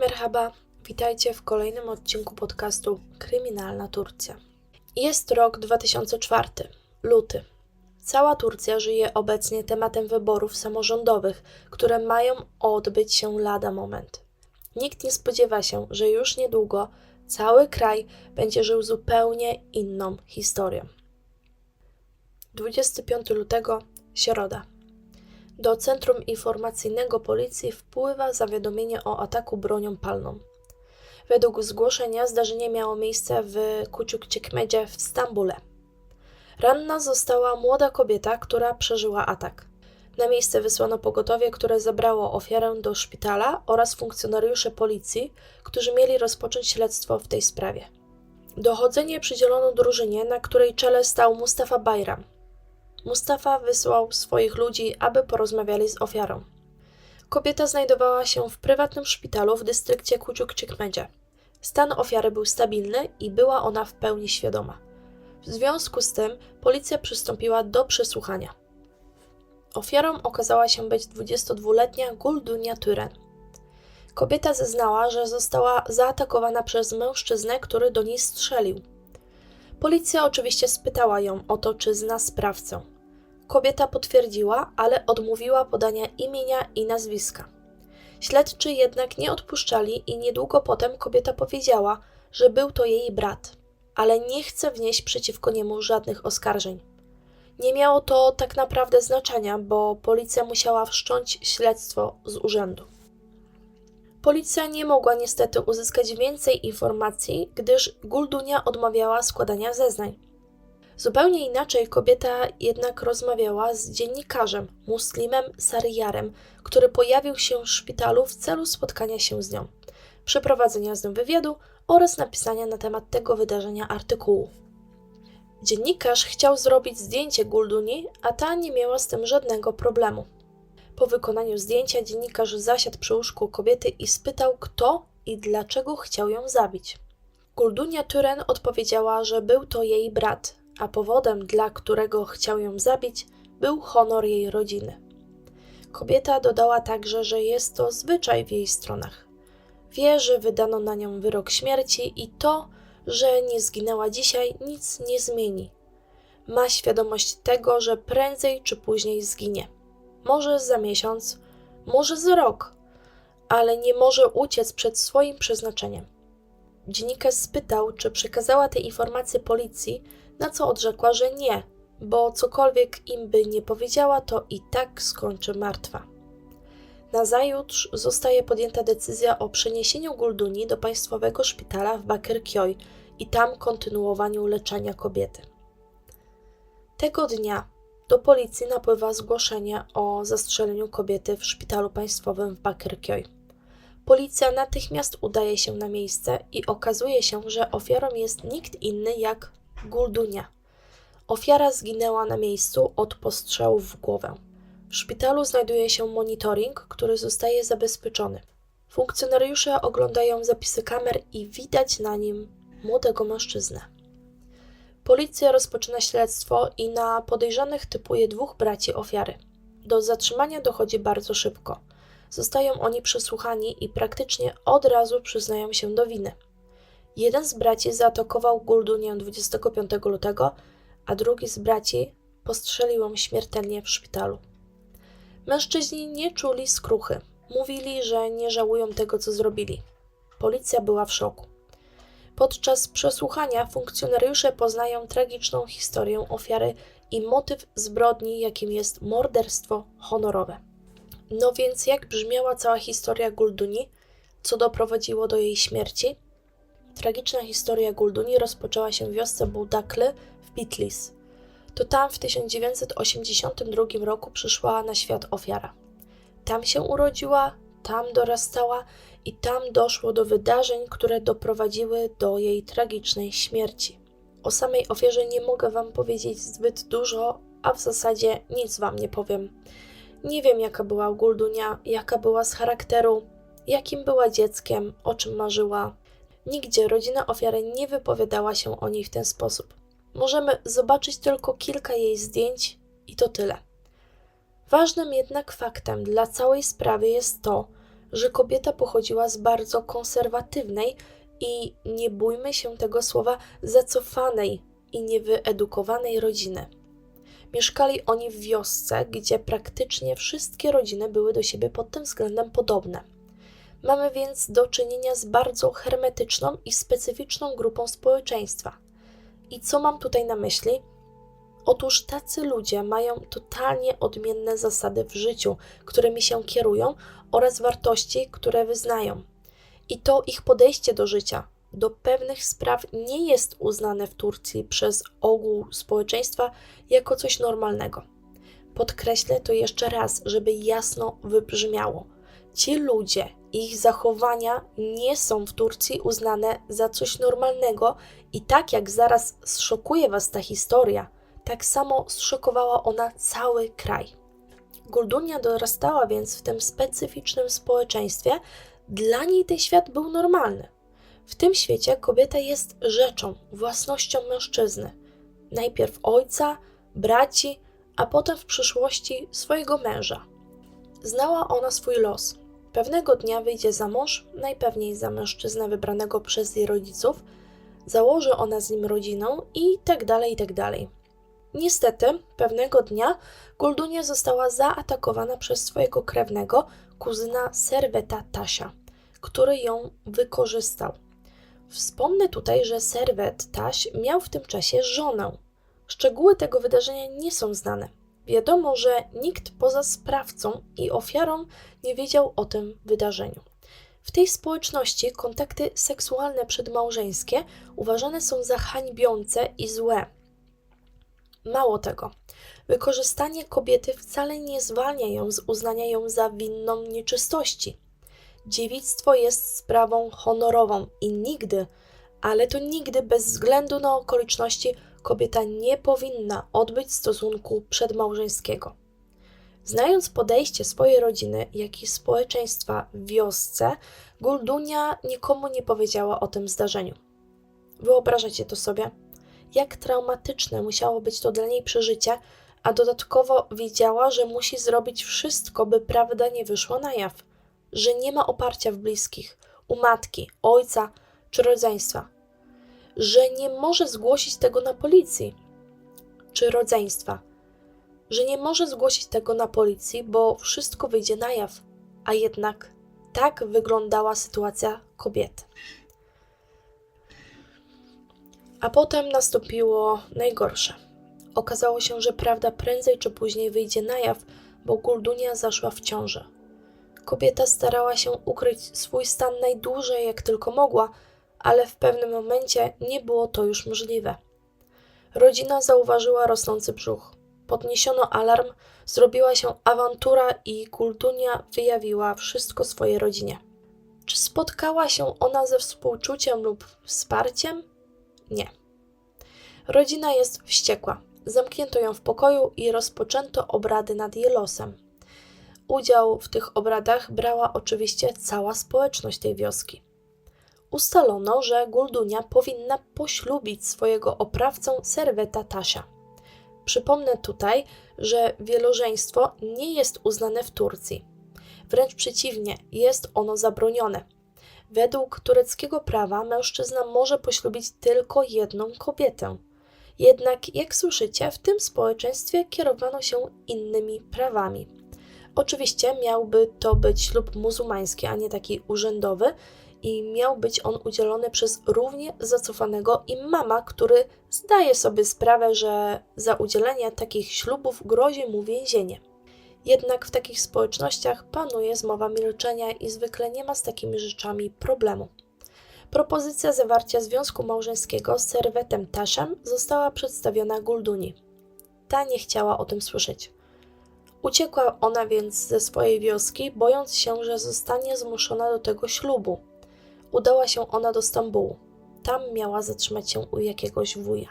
Merhaba, witajcie w kolejnym odcinku podcastu Kryminalna Turcja. Jest rok 2004, luty. Cała Turcja żyje obecnie tematem wyborów samorządowych, które mają odbyć się lada moment. Nikt nie spodziewa się, że już niedługo cały kraj będzie żył zupełnie inną historią. 25 lutego, środa. Do Centrum Informacyjnego Policji wpływa zawiadomienie o ataku bronią palną. Według zgłoszenia zdarzenie miało miejsce w Kuciukçekmedzie w Stambule. Ranna została młoda kobieta, która przeżyła atak. Na miejsce wysłano pogotowie, które zabrało ofiarę do szpitala oraz funkcjonariusze policji, którzy mieli rozpocząć śledztwo w tej sprawie. Dochodzenie przydzielono drużynie, na której czele stał Mustafa Bayram. Mustafa wysłał swoich ludzi, aby porozmawiali z ofiarą. Kobieta znajdowała się w prywatnym szpitalu w dystrykcie Kuciukçekmedzie. Stan ofiary był stabilny i była ona w pełni świadoma. W związku z tym policja przystąpiła do przesłuchania. Ofiarą okazała się być 22-letnia Guldunia Tyren. Kobieta zeznała, że została zaatakowana przez mężczyznę, który do niej strzelił. Policja oczywiście spytała ją o to, czy zna sprawcę. Kobieta potwierdziła, ale odmówiła podania imienia i nazwiska. Śledczy jednak nie odpuszczali i niedługo potem kobieta powiedziała, że był to jej brat, ale nie chce wnieść przeciwko niemu żadnych oskarżeń. Nie miało to tak naprawdę znaczenia, bo policja musiała wszcząć śledztwo z urzędu. Policja nie mogła niestety uzyskać więcej informacji, gdyż Guldunia odmawiała składania zeznań. Zupełnie inaczej kobieta jednak rozmawiała z dziennikarzem, muslimem Sariarem, który pojawił się w szpitalu w celu spotkania się z nią, przeprowadzenia z nią wywiadu oraz napisania na temat tego wydarzenia artykułu. Dziennikarz chciał zrobić zdjęcie Gulduni, a ta nie miała z tym żadnego problemu. Po wykonaniu zdjęcia dziennikarz zasiadł przy łóżku kobiety i spytał, kto i dlaczego chciał ją zabić. Guldunia Tyren odpowiedziała, że był to jej brat, a powodem, dla którego chciał ją zabić, był honor jej rodziny. Kobieta dodała także, że jest to zwyczaj w jej stronach. Wie, że wydano na nią wyrok śmierci i to, że nie zginęła dzisiaj, nic nie zmieni. Ma świadomość tego, że prędzej czy później zginie. Może za miesiąc, może za rok, ale nie może uciec przed swoim przeznaczeniem. Dziennikarz spytał, czy przekazała te informacje policji, na co odrzekła, że nie, bo cokolwiek im by nie powiedziała, to i tak skończy martwa. Nazajutrz zostaje podjęta decyzja o przeniesieniu Gulduni do państwowego szpitala w Bakirkjoj i tam kontynuowaniu leczenia kobiety. Tego dnia do policji napływa zgłoszenie o zastrzeleniu kobiety w szpitalu państwowym w Bakirkjoj. Policja natychmiast udaje się na miejsce i okazuje się, że ofiarą jest nikt inny jak Guldunia. Ofiara zginęła na miejscu od postrzału w głowę. W szpitalu znajduje się monitoring, który zostaje zabezpieczony. Funkcjonariusze oglądają zapisy kamer i widać na nim młodego mężczyznę. Policja rozpoczyna śledztwo i na podejrzanych typuje dwóch braci ofiary. Do zatrzymania dochodzi bardzo szybko. Zostają oni przesłuchani i praktycznie od razu przyznają się do winy. Jeden z braci zaatakował Guldunię 25 lutego, a drugi z braci postrzelił ją śmiertelnie w szpitalu. Mężczyźni nie czuli skruchy. Mówili, że nie żałują tego, co zrobili. Policja była w szoku. Podczas przesłuchania funkcjonariusze poznają tragiczną historię ofiary i motyw zbrodni, jakim jest morderstwo honorowe. No więc jak brzmiała cała historia Gulduni, co doprowadziło do jej śmierci? Tragiczna historia Gulduni rozpoczęła się w wiosce Buldakly w Bitlis. To tam w 1982 roku przyszła na świat ofiara. Tam się urodziła, tam dorastała i tam doszło do wydarzeń, które doprowadziły do jej tragicznej śmierci. O samej ofierze nie mogę Wam powiedzieć zbyt dużo, a w zasadzie nic Wam nie powiem. Nie wiem, jaka była Guldunia, jaka była z charakteru, jakim była dzieckiem, o czym marzyła. Nigdzie rodzina ofiary nie wypowiadała się o niej w ten sposób. Możemy zobaczyć tylko kilka jej zdjęć i to tyle. Ważnym jednak faktem dla całej sprawy jest to, że kobieta pochodziła z bardzo konserwatywnej i nie bójmy się tego słowa zacofanej i niewyedukowanej rodziny. Mieszkali oni w wiosce, gdzie praktycznie wszystkie rodziny były do siebie pod tym względem podobne. Mamy więc do czynienia z bardzo hermetyczną i specyficzną grupą społeczeństwa. I co mam tutaj na myśli? Otóż tacy ludzie mają totalnie odmienne zasady w życiu, którymi się kierują oraz wartości, które wyznają. I to ich podejście do życia, do pewnych spraw nie jest uznane w Turcji przez ogół społeczeństwa jako coś normalnego. Podkreślę to jeszcze raz, żeby jasno wybrzmiało. Ci ludzie, ich zachowania nie są w Turcji uznane za coś normalnego, i tak jak zaraz zszokuje Was ta historia, tak samo zszokowała ona cały kraj. Guldunia dorastała więc w tym specyficznym społeczeństwie, dla niej ten świat był normalny. W tym świecie kobieta jest rzeczą, własnością mężczyzny. Najpierw ojca, braci, a potem w przyszłości swojego męża. Znała ona swój los. Pewnego dnia wyjdzie za mąż, najpewniej za mężczyznę wybranego przez jej rodziców, założy ona z nim rodzinę i tak dalej, i tak dalej. Niestety, pewnego dnia Guldunia została zaatakowana przez swojego krewnego, kuzyna Serweta Tasia, który ją wykorzystał. Wspomnę tutaj, że Serwet Taś miał w tym czasie żonę. Szczegóły tego wydarzenia nie są znane. Wiadomo, że nikt poza sprawcą i ofiarą nie wiedział o tym wydarzeniu. W tej społeczności kontakty seksualne przedmałżeńskie uważane są za hańbiące i złe. Mało tego, wykorzystanie kobiety wcale nie zwalnia ją z uznania ją za winną nieczystości. Dziewictwo jest sprawą honorową i nigdy, ale to nigdy bez względu na okoliczności kobieta nie powinna odbyć stosunku przedmałżeńskiego. Znając podejście swojej rodziny, jak i społeczeństwa w wiosce, Guldunia nikomu nie powiedziała o tym zdarzeniu. Wyobrażacie to sobie? Jak traumatyczne musiało być to dla niej przeżycie, a dodatkowo wiedziała, że musi zrobić wszystko, by prawda nie wyszła na jaw, że nie ma oparcia w bliskich, u matki, ojca czy rodzeństwa, że nie może zgłosić tego na policji czy rodzeństwa, że nie może zgłosić tego na policji, bo wszystko wyjdzie na jaw, a jednak tak wyglądała sytuacja kobiety. A potem nastąpiło najgorsze. Okazało się, że prawda prędzej czy później wyjdzie na jaw, bo Guldunia zaszła w ciążę. Kobieta starała się ukryć swój stan najdłużej jak tylko mogła, ale w pewnym momencie nie było to już możliwe. Rodzina zauważyła rosnący brzuch. Podniesiono alarm, zrobiła się awantura i Guldunia wyjawiła wszystko swojej rodzinie. Czy spotkała się ona ze współczuciem lub wsparciem? Nie. Rodzina jest wściekła. Zamknięto ją w pokoju i rozpoczęto obrady nad jej losem. Udział w tych obradach brała oczywiście cała społeczność tej wioski. Ustalono, że Guldunia powinna poślubić swojego oprawcę Serweta Tasia. Przypomnę tutaj, że wielożeństwo nie jest uznane w Turcji. Wręcz przeciwnie, jest ono zabronione. Według tureckiego prawa mężczyzna może poślubić tylko jedną kobietę. Jednak, jak słyszycie, w tym społeczeństwie kierowano się innymi prawami. Oczywiście miałby to być ślub muzułmański, a nie taki urzędowy, i miał być on udzielony przez równie zacofanego imama, który zdaje sobie sprawę, że za udzielenie takich ślubów grozi mu więzienie. Jednak w takich społecznościach panuje zmowa milczenia i zwykle nie ma z takimi rzeczami problemu. Propozycja zawarcia związku małżeńskiego z serwetem Taszem została przedstawiona Gulduni. Ta nie chciała o tym słyszeć. Uciekła ona więc ze swojej wioski, bojąc się, że zostanie zmuszona do tego ślubu. Udała się ona do Stambułu. Tam miała zatrzymać się u jakiegoś wuja.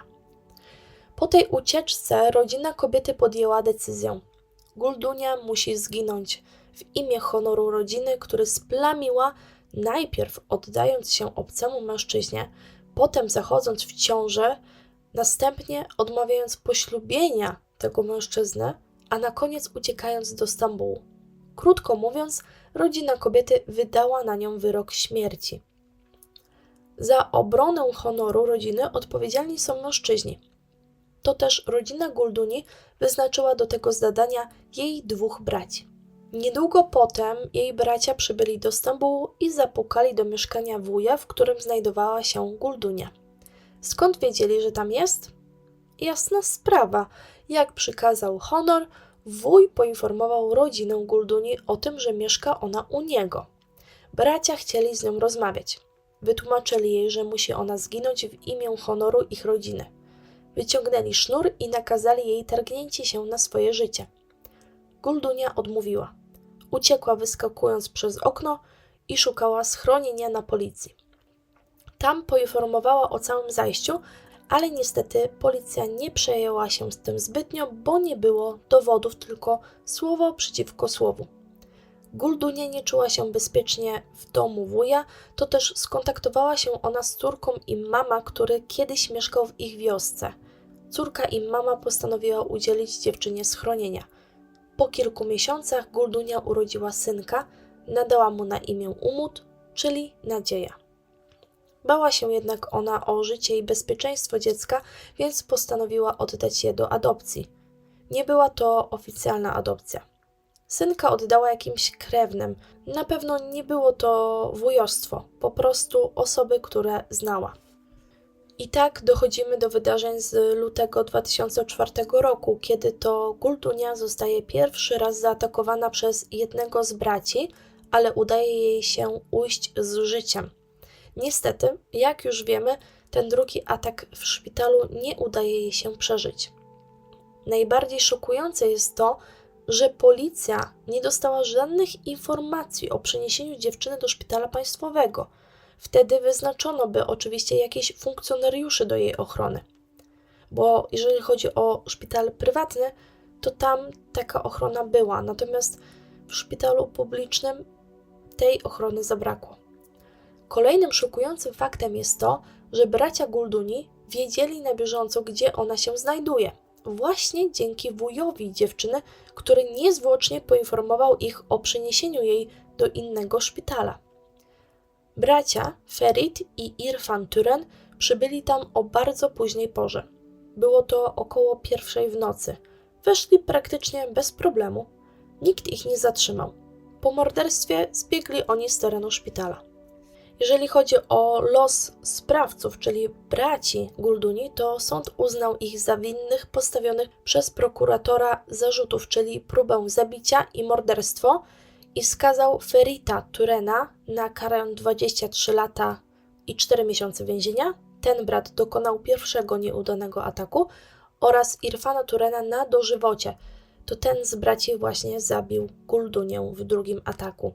Po tej ucieczce rodzina kobiety podjęła decyzję. Guldunia musi zginąć w imię honoru rodziny, który splamiła najpierw oddając się obcemu mężczyźnie, potem zachodząc w ciążę, następnie odmawiając poślubienia tego mężczyzny, a na koniec uciekając do Stambułu. Krótko mówiąc, rodzina kobiety wydała na nią wyrok śmierci. Za obronę honoru rodziny odpowiedzialni są mężczyźni. To też rodzina Gulduni wyznaczyła do tego zadania jej dwóch braci. Niedługo potem jej bracia przybyli do Stambułu i zapukali do mieszkania wuja, w którym znajdowała się Guldunia. Skąd wiedzieli, że tam jest? Jasna sprawa. Jak przykazał honor, wuj poinformował rodzinę Gulduni o tym, że mieszka ona u niego. Bracia chcieli z nią rozmawiać. Wytłumaczyli jej, że musi ona zginąć w imię honoru ich rodziny. Wyciągnęli sznur i nakazali jej targnięcie się na swoje życie. Guldunia odmówiła. Uciekła wyskakując przez okno i szukała schronienia na policji. Tam poinformowała o całym zajściu, ale niestety policja nie przejęła się z tym zbytnio, bo nie było dowodów, tylko słowo przeciwko słowu. Guldunia nie czuła się bezpiecznie w domu wuja, to też skontaktowała się ona z córką i mama, który kiedyś mieszkał w ich wiosce. Córka i mama postanowiła udzielić dziewczynie schronienia. Po kilku miesiącach Guldunia urodziła synka, nadała mu na imię Umut, czyli nadzieja. Bała się jednak ona o życie i bezpieczeństwo dziecka, więc postanowiła oddać je do adopcji. Nie była to oficjalna adopcja. Synka oddała jakimś krewnym. Na pewno nie było to wujostwo, po prostu osoby, które znała. I tak dochodzimy do wydarzeń z lutego 2004 roku, kiedy to Guldunia zostaje pierwszy raz zaatakowana przez jednego z braci, ale udaje jej się ujść z życiem. Niestety, jak już wiemy, ten drugi atak w szpitalu nie udaje jej się przeżyć. Najbardziej szokujące jest to, że policja nie dostała żadnych informacji o przeniesieniu dziewczyny do szpitala państwowego. Wtedy wyznaczono by oczywiście jakichś funkcjonariuszy do jej ochrony. Bo jeżeli chodzi o szpital prywatny, to tam taka ochrona była, natomiast w szpitalu publicznym tej ochrony zabrakło. Kolejnym szokującym faktem jest to, że bracia Gulduni wiedzieli na bieżąco, gdzie ona się znajduje. Właśnie dzięki wujowi dziewczyny, który niezwłocznie poinformował ich o przeniesieniu jej do innego szpitala. Bracia Ferit i Irfan Turen przybyli tam o bardzo późnej porze. Było to około pierwszej w nocy. Weszli praktycznie bez problemu. Nikt ich nie zatrzymał. Po morderstwie zbiegli oni z terenu szpitala. Jeżeli chodzi o los sprawców, czyli braci Gulduni, to sąd uznał ich za winnych postawionych przez prokuratora zarzutów, czyli próbę zabicia i morderstwo i skazał Ferita Turena na karę 23 lata i 4 miesiące więzienia. Ten brat dokonał pierwszego nieudanego ataku oraz Irfana Turena na dożywocie. To ten z braci właśnie zabił Guldunię w drugim ataku.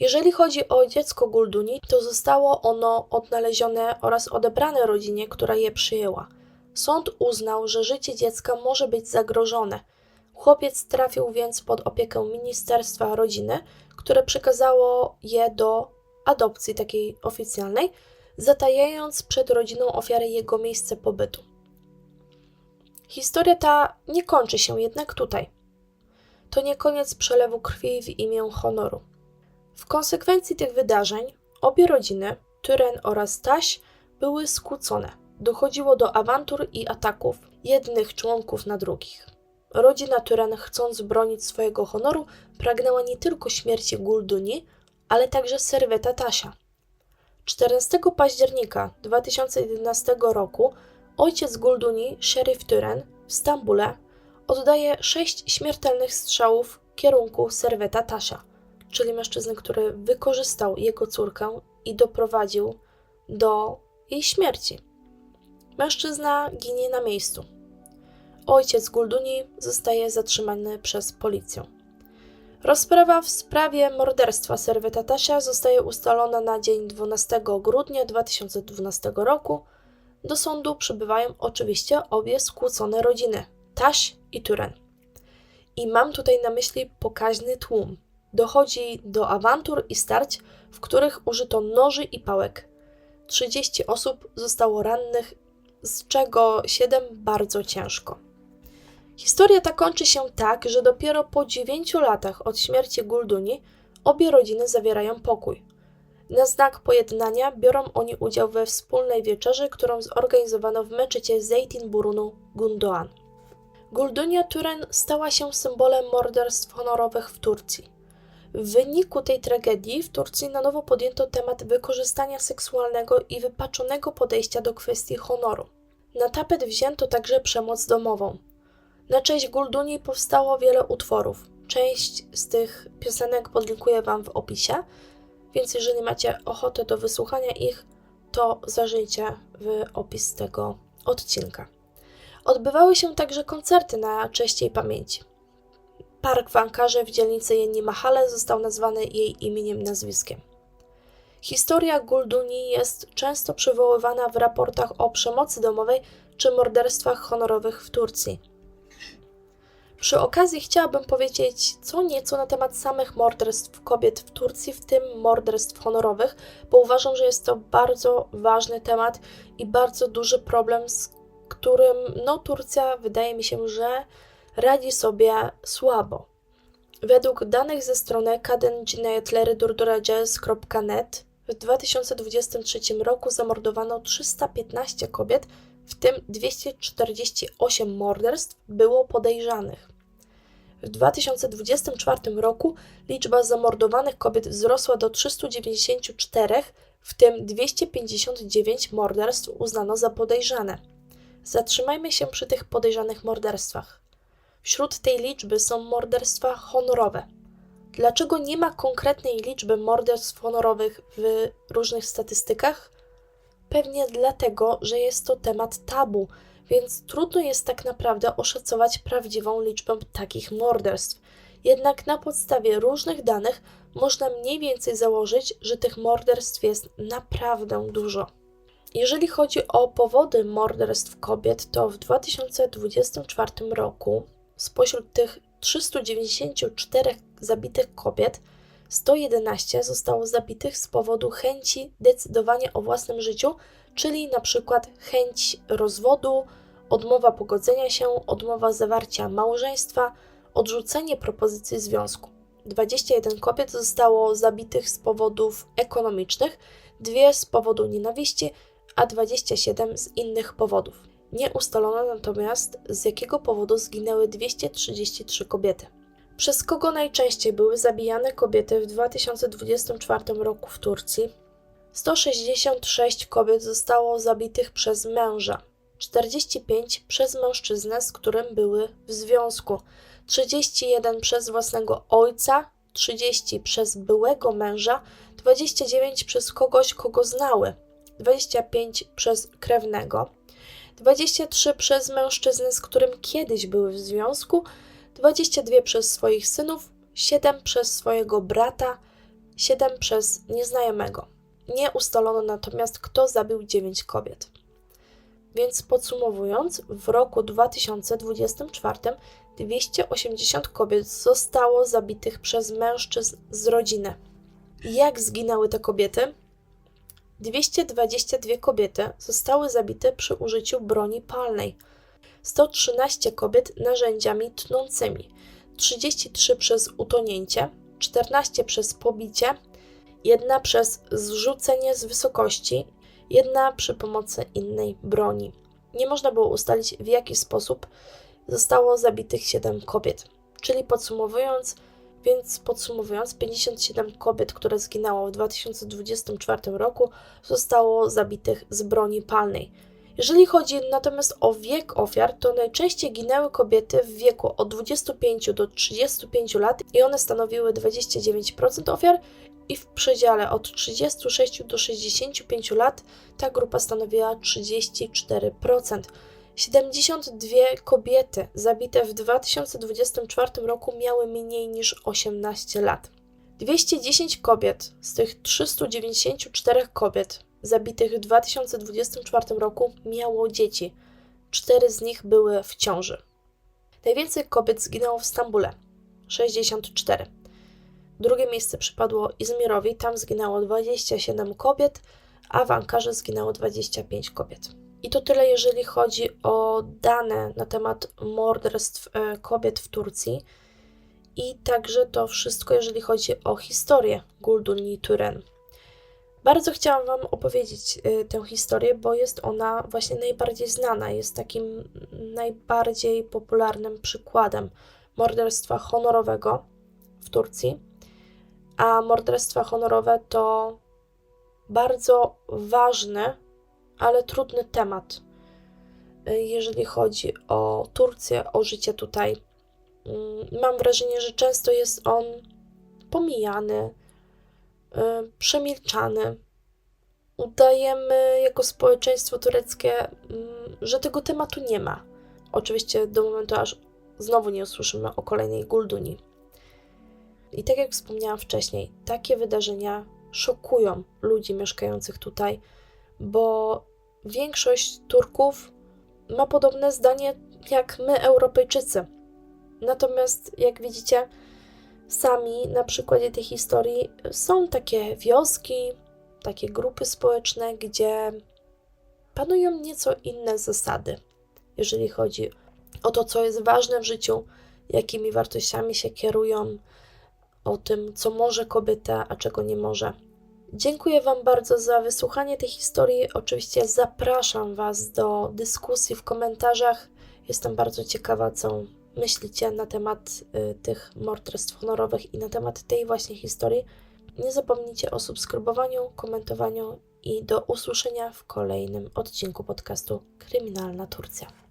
Jeżeli chodzi o dziecko Gulduni, to zostało ono odnalezione oraz odebrane rodzinie, która je przyjęła. Sąd uznał, że życie dziecka może być zagrożone. Chłopiec trafił więc pod opiekę Ministerstwa Rodziny, które przekazało je do adopcji takiej oficjalnej, zatajając przed rodziną ofiary jego miejsce pobytu. Historia ta nie kończy się jednak tutaj. To nie koniec przelewu krwi w imię honoru. W konsekwencji tych wydarzeń obie rodziny, Tyren oraz Taś, były skłócone. Dochodziło do awantur i ataków jednych członków na drugich. Rodzina Tyren, chcąc bronić swojego honoru, pragnęła nie tylko śmierci Gulduni, ale także serweta Tasia. 14 października 2011 roku ojciec Gulduni, szeryf Tyren w Stambule, oddaje sześć śmiertelnych strzałów w kierunku serweta Tasia – czyli mężczyzny, który wykorzystał jego córkę i doprowadził do jej śmierci. Mężczyzna ginie na miejscu. Ojciec Gulduni zostaje zatrzymany przez policję. Rozprawa w sprawie morderstwa serweta Tasia zostaje ustalona na dzień 12 grudnia 2012 roku. Do sądu przybywają oczywiście obie skłócone rodziny Taś i Turen. I mam tutaj na myśli pokaźny tłum, dochodzi do awantur i starć, w których użyto noży i pałek. 30 osób zostało rannych, z czego 7 bardzo ciężko. Historia ta kończy się tak, że dopiero po 9 latach od śmierci Gulduni obie rodziny zawierają pokój. Na znak pojednania biorą oni udział we wspólnej wieczerzy, którą zorganizowano w meczycie Zeytin Burunu Gundoğan. Guldunia Turen stała się symbolem morderstw honorowych w Turcji. W wyniku tej tragedii w Turcji na nowo podjęto temat wykorzystania seksualnego i wypaczonego podejścia do kwestii honoru. Na tapet wzięto także przemoc domową. Na cześć Gulduni powstało wiele utworów. Część z tych piosenek podlinkuję Wam w opisie, więc jeżeli macie ochotę do wysłuchania ich, to zajrzyjcie w opis tego odcinka. Odbywały się także koncerty na cześć jej pamięci. Park w Ankarze w dzielnicy Jenni Mahale został nazwany jej imieniem nazwiskiem. Historia Gulduni jest często przywoływana w raportach o przemocy domowej czy morderstwach honorowych w Turcji. Przy okazji chciałabym powiedzieć co nieco na temat samych morderstw kobiet w Turcji, w tym morderstw honorowych, bo uważam, że jest to bardzo ważny temat i bardzo duży problem, z którym no, Turcja wydaje mi się, że radzi sobie słabo. Według danych ze strony kadencinayetlerdurduracez.net w 2023 roku zamordowano 315 kobiet, w tym 248 morderstw było podejrzanych. W 2024 roku liczba zamordowanych kobiet wzrosła do 394, w tym 259 morderstw uznano za podejrzane. Zatrzymajmy się przy tych podejrzanych morderstwach. Wśród tej liczby są morderstwa honorowe. Dlaczego nie ma konkretnej liczby morderstw honorowych w różnych statystykach? Pewnie dlatego, że jest to temat tabu, więc trudno jest tak naprawdę oszacować prawdziwą liczbę takich morderstw. Jednak na podstawie różnych danych można mniej więcej założyć, że tych morderstw jest naprawdę dużo. Jeżeli chodzi o powody morderstw kobiet, to w 2024 roku spośród tych 394 zabitych kobiet 111 zostało zabitych z powodu chęci decydowania o własnym życiu, czyli na przykład chęć rozwodu, odmowa pogodzenia się, odmowa zawarcia małżeństwa, odrzucenie propozycji związku. 21 kobiet zostało zabitych z powodów ekonomicznych, dwie z powodu nienawiści, a 27 z innych powodów. Nie ustalono natomiast, z jakiego powodu zginęły 233 kobiety. Przez kogo najczęściej były zabijane kobiety w 2024 roku w Turcji? 166 kobiet zostało zabitych przez męża, 45 przez mężczyznę, z którym były w związku, 31 przez własnego ojca, 30 przez byłego męża, 29 przez kogoś, kogo znały, 25 przez krewnego, 23 przez mężczyznę, z którym kiedyś były w związku, 22 przez swoich synów, 7 przez swojego brata, 7 przez nieznajomego. Nie ustalono natomiast, kto zabił 9 kobiet. Więc podsumowując, w roku 2024 280 kobiet zostało zabitych przez mężczyzn z rodziny. Jak zginęły te kobiety? 222 kobiety zostały zabite przy użyciu broni palnej, 113 kobiet narzędziami tnącymi, 33 przez utonięcie, 14 przez pobicie, jedna przez zrzucenie z wysokości, jedna przy pomocy innej broni. Nie można było ustalić, w jaki sposób zostało zabitych 7 kobiet. Czyli podsumowując, więc podsumowując, 57 kobiet, które zginęło w 2024 roku, zostało zabitych z broni palnej. Jeżeli chodzi natomiast o wiek ofiar, to najczęściej ginęły kobiety w wieku od 25 do 35 lat i one stanowiły 29% ofiar, i w przedziale od 36 do 65 lat ta grupa stanowiła 34%. 72 kobiety zabite w 2024 roku miały mniej niż 18 lat. 210 kobiet z tych 394 kobiet zabitych w 2024 roku miało dzieci. Cztery z nich były w ciąży. Najwięcej kobiet zginęło w Stambule 64. Drugie miejsce przypadło Izmirowi, tam zginęło 27 kobiet, a w Ankarze zginęło 25 kobiet. I to tyle, jeżeli chodzi o dane na temat morderstw e, kobiet w Turcji. I także to wszystko, jeżeli chodzi o historię Gulduni Turen. Bardzo chciałam Wam opowiedzieć y, tę historię, bo jest ona właśnie najbardziej znana, jest takim najbardziej popularnym przykładem morderstwa honorowego w Turcji. A morderstwa honorowe to bardzo ważny, ale trudny temat, y, jeżeli chodzi o Turcję, o życie tutaj. Mm, Mam wrażenie, że często jest on pomijany, y, przemilczany. Udajemy jako społeczeństwo tureckie, mm, że tego tematu nie ma. Oczywiście do momentu, aż znowu nie usłyszymy o kolejnej Gulduni. I tak jak wspomniałam wcześniej, takie wydarzenia szokują ludzi mieszkających tutaj, bo większość Turków ma podobne zdanie jak my, Europejczycy. Natomiast, jak widzicie, sami na przykładzie tej historii są takie wioski, takie grupy społeczne, gdzie panują nieco inne zasady, jeżeli chodzi o to, co jest ważne w życiu, jakimi wartościami się kierują, o tym, co może kobieta, a czego nie może. Dziękuję Wam bardzo za wysłuchanie tej historii. Oczywiście zapraszam Was do dyskusji w komentarzach. Jestem bardzo ciekawa, co myślicie na temat y, tych morderstw honorowych i na temat tej właśnie historii. Nie zapomnijcie o subskrybowaniu, komentowaniu i do usłyszenia w kolejnym odcinku podcastu Kryminalna Turcja.